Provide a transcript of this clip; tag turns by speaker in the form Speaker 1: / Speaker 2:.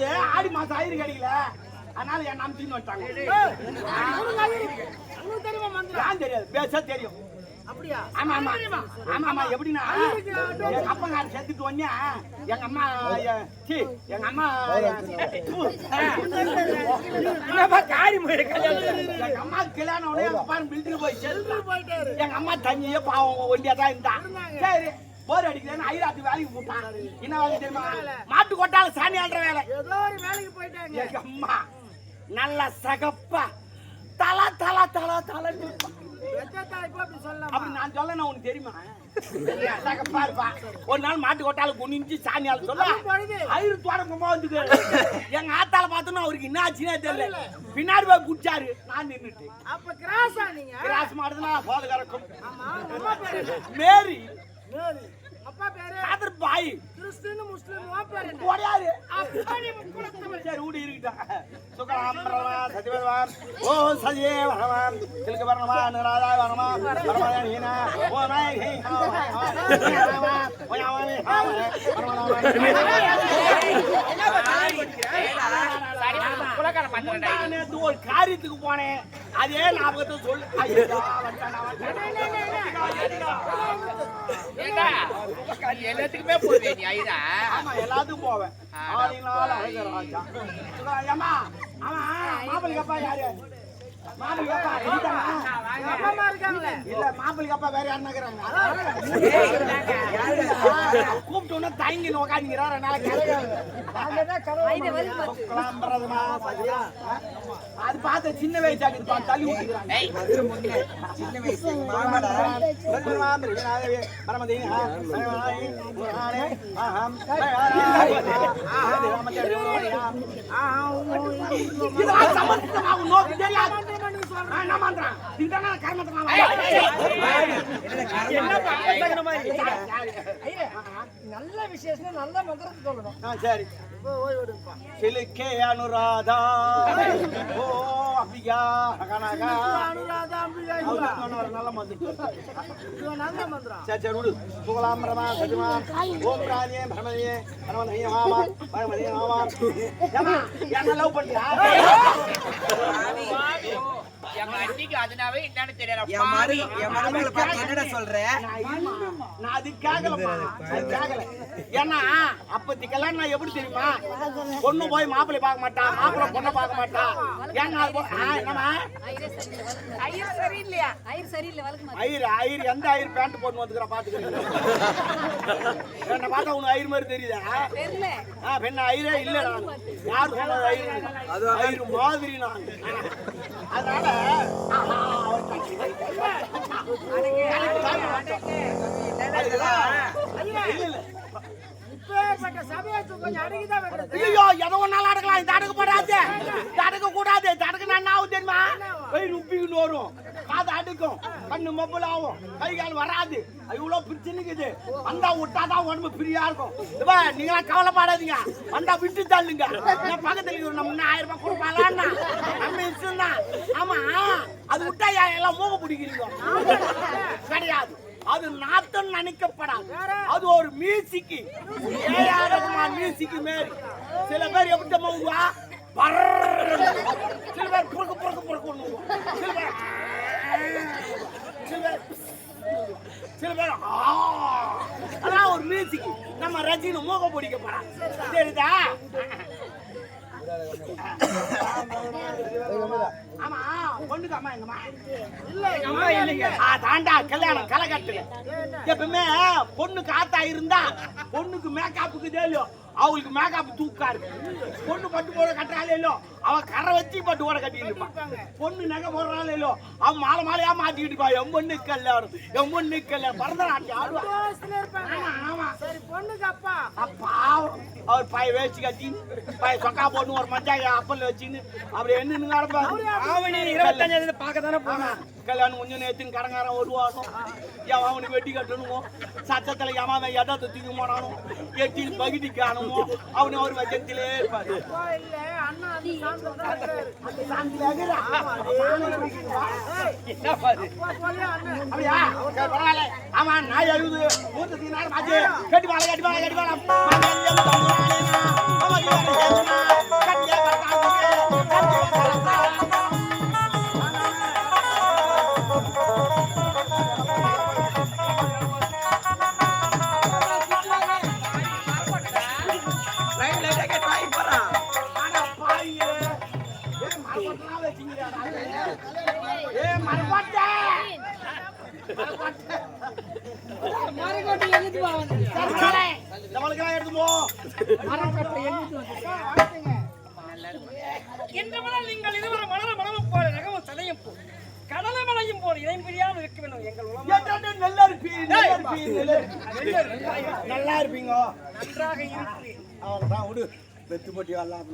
Speaker 1: அது ஆடி மாசம் ஆயிரம் கிடைக்கல அதனால என்
Speaker 2: தெரியுமா மந்திரம்?
Speaker 1: ஏன் தெரியாது? பேச தெரியும்.
Speaker 2: அப்படியா?
Speaker 1: ஆமா ஆமா. ஆமா ஆமா. எப்படின்னா எங்க அப்பங்கார செத்துட்டு உடனே எங்க அம்மா எங்க அம்மா
Speaker 3: காரி
Speaker 1: எங்க அம்மா கல்யாணம் உடனே எங்க பாரு பில்டிங் போய் செல்றா. எங்க அம்மா தண்ணியே பாவம் ஒண்டியா தான் இருந்தா சரி. போர் அடிக்குதுன்னு ஐராத்து வேலைக்கு போட்டான் என்ன வேலை தெரியுமா? மாட்டு கொட்டால சாணி ஆடுற வேலை.
Speaker 2: ஏதோ ஒரு வேலைக்கு போயிட்டாங்க.
Speaker 1: எங்க அம்மா நல்ல சகப்பா. தலா தலா தலா தலா
Speaker 2: அப்படி
Speaker 1: நான் சொல்ல உனக்கு தெரியுமா? சகப்பா இருப்பா. ஒரு நாள் மாட்டு கொட்டால குனிஞ்சு சாணி ஆள் சொல்ல ஐரு தொடங்குமா வந்து எங்க ஆத்தால பார்த்தோன்னா அவருக்கு என்ன ஆச்சுன்னே தெரியல. பின்னாடி போய் குடிச்சாரு. நான் நின்னுட்டு.
Speaker 2: அப்ப கிராஸா நீங்க?
Speaker 1: கிராஸ் மாடுதுன்னா போது கறக்கும்? மேரி.
Speaker 2: மேரி. அப்பா பேரு?
Speaker 1: காதர் பாய்.
Speaker 2: கிறிஸ்டின் முஸ்லிம் உன் பேரு என்ன?
Speaker 1: ஓடியாரு
Speaker 2: அப்பா நீ குலத்தமிழ்.
Speaker 1: சரி ஊடி இருக்கட்டும் சுகராம் பரவான் சதிவர்வான் ஓ சதியே வரவான் சிலுக்கு வரணமா நிராதாய் வரமா வரமாயா ஹீனா ஓ நாய் ஹீ ஹா ஹா ஓ யாவானி ஹா
Speaker 3: குலக்கார மந்திரண்டா
Speaker 1: நேத்து ஒரு காரியத்துக்கு போனேன். அதே ஞாபகத்தை சொல்லு. ஐயோ,
Speaker 3: எல்லாத்துக்குமே போடுவே நீ ஐரா
Speaker 1: ஆமா எல்லாத்துக்கும் போவேன். ஆளினால் அழகர் ராஜா. ஏம்மா? ஆமா மாப்பிள்ளைக்கு அப்பா யாரு? மாப்பிள்ளைக்கு அப்பா வேற யாருன்னா உடனே தயங்கி உக்காந்துக்கிறாரு அது பார்த்த சின்ன வயசாக்கு தள்ளி விட்டுக்கிறாங்க
Speaker 3: ஏய் என்னப்பா அசகன மாதிரி
Speaker 2: நல்ல விசேஷம் நல்ல மந்திரத்தை சொல்லணும்.
Speaker 1: சரி. சிலுக்கே அனுராதா. ஓ அபியா கனகா
Speaker 2: அனுராதா அம்பிகா
Speaker 1: நல்ல
Speaker 2: நல்ல மந்திரம்.
Speaker 1: சரி சரி விடு சுகலாம் பிரமா சஜிமா. ஓம் ராணியே பரமதியே பரமதியே ஆமா பரமதியே ஆமா ஏமா என்ன லவ் பண்ணியா?
Speaker 3: Ya எங்க அண்ணிக்கு அதனாவே என்னன்னு தெரியல
Speaker 4: என் மரு
Speaker 3: பாவி.
Speaker 4: என் மருமகளை பார்த்து என்னடா சொல்ற?
Speaker 1: நான் இல்லம்மா. நான் அது கேட்கலப்பா அது கேட்கல ஏன்னா அப்பத்திக்கெல்லாம் நான் எப்படி தெரியுமா? பொண்ணு போய் மாப்பிள்ளை பார்க்க மாட்டா மாப்பிள்ளை பொண்ணை பார்க்க மாட்டா. ஏன்னா அது என்னம்மா?
Speaker 3: ஐயர் சரியில்லையா?
Speaker 5: ஐயர் சரியில்லை மாட்டேன்
Speaker 1: ஐயர் ஐயர் எந்த ஐயர் பேண்ட் போட்டு வந்துக்கிற பாத்துக்கிறேன் என்ன பார்த்தா உனக்கு ஐயர் மாதிரி தெரியுதா?
Speaker 5: தெரியல
Speaker 1: ஆ பெண்ண ஐயரே இல்ல நான் யார் சொன்னது ஐயர்? ஐயர் மாதிரி நான் அதனால ஆஹா, அவன் இல்ல இல்ல
Speaker 2: இப்பேற்பட்ட சபையை கொஞ்சம் அடங்கிதான் வைக்கிறது
Speaker 1: ஐயோ எதை ஒன்னாலும் அடக்கலாம். இந்த அடக்க போடாது இந்த அடக்க கூடாது இந்த அடக்க நான் ஆகும் தெரியுமா போய் ருப்பிக்கிட்டு வரும். காது அடிக்கும். கண்ணு மொபைல் ஆகும் கை கால் வராது இவ்வளோ பிரச்சனைக்குது வந்தா விட்டாதான் உடம்பு ஃப்ரீயா இருக்கும். இப்ப நீங்களா கவலைப்படாதீங்க. வந்தா விட்டு தள்ளுங்க. நான் பக்கத்துல இருக்கிற நம்ம ஆயிரம் ரூபாய் கொடுப்பாளான்னா? நம்ம இஷ்டம் தான் ஆமா. அது விட்டா எல்லாம் மூக பிடிக்கிறீங்க. அது நாத்தம் நினைக்கப்படாது. அது ஒரு மியூசிக்கு ஏஆர் ரகுமான் மியூசிக்கு மாரி சில பேர் எப்படி தெரியுமா பர்றன்னு. சில பேர் புறக்கு புறக்கு புறக்கு சில பேர் சில பேர் சில பேர் அதான் ஒரு மியூசிக் நம்ம ரஜினி மூக பிடிக்க போறான் தெரியுதா ஆமா. பொண்ணுக்கு அம்மா எங்கம்மா
Speaker 2: இல்ல எங்க அம்மா இல்லைங்க.
Speaker 1: ஆ தாண்டா கல்யாணம் கலகட்டுல எப்பவுமே பொண்ணுக்கு ஆத்தா இருந்தா பொண்ணுக்கு மேக்கப்புக்கு இல்லையோ அவளுக்கு மேக்கப் தூக்காரு பொண்ணு பட்டு போட கட்டுறாளே இல்லையோ அவ கரை வச்சு பட்டு போட கட்டிட்டு பொண்ணு நகை போடுறாளே இல்லையோ. அவன் மாலை மாலையா மாட்டிக்கிட்டு இருப்பா. என் பொண்ணு கல்யாணம் என் பொண்ணு கல்யாணம் பரதநாட்டியம் ஆடுவா.
Speaker 2: சந்தோஷத்துல இருப்பாங்க.
Speaker 1: ஆமா ஆமா.
Speaker 2: சரி பொண்ணுக்கு அப்பா.
Speaker 1: அவர் பாய வேஷ்டி கட்டி பாய சொக்கா போட்டு ஒரு மஞ்சாய அப்பல்ல வச்சுன்னு அப்படி என்ன
Speaker 3: ஆவணி இருபத்தஞ்சாவது பார்க்க தானே
Speaker 1: ஆமா கல்யாணம் கொஞ்சம் நேத்து கடங்காரன் வருவானும் எவன் அவனுக்கு வெட்டி கட்டணுமோ? சத்தத்துல எவன் எடத்தை தூக்கி போனானும் எட்டில் பகுதி காணுமோ? அவனு ஒரு வச்சத்திலே இருப்பாரு.
Speaker 2: அண்ணா அது சாந்தம் தான்
Speaker 1: ஆமா நான் எழுது மூத்தத்துக்கு நேரம் கட்டி வாழை கட்டி வாழை கட்டி வாழை நம்மளுக்கெல்லாம் எடுத்து போ
Speaker 4: நீங்கள் இருவரும் மலர மனமும் போல நகமும் சதையும் போ கடல மலையும் போல் இதை பிரியாமல் இருக்க வேண்டும் எங்கள் உலகம்.
Speaker 1: நல்லா இருப்பீங்க நல்லா இருப்பீங்க.
Speaker 4: நன்றாக இருக்கிறேன்
Speaker 1: அவ்வளவுதான் விடு. வெத்து போட்டி வரலாம்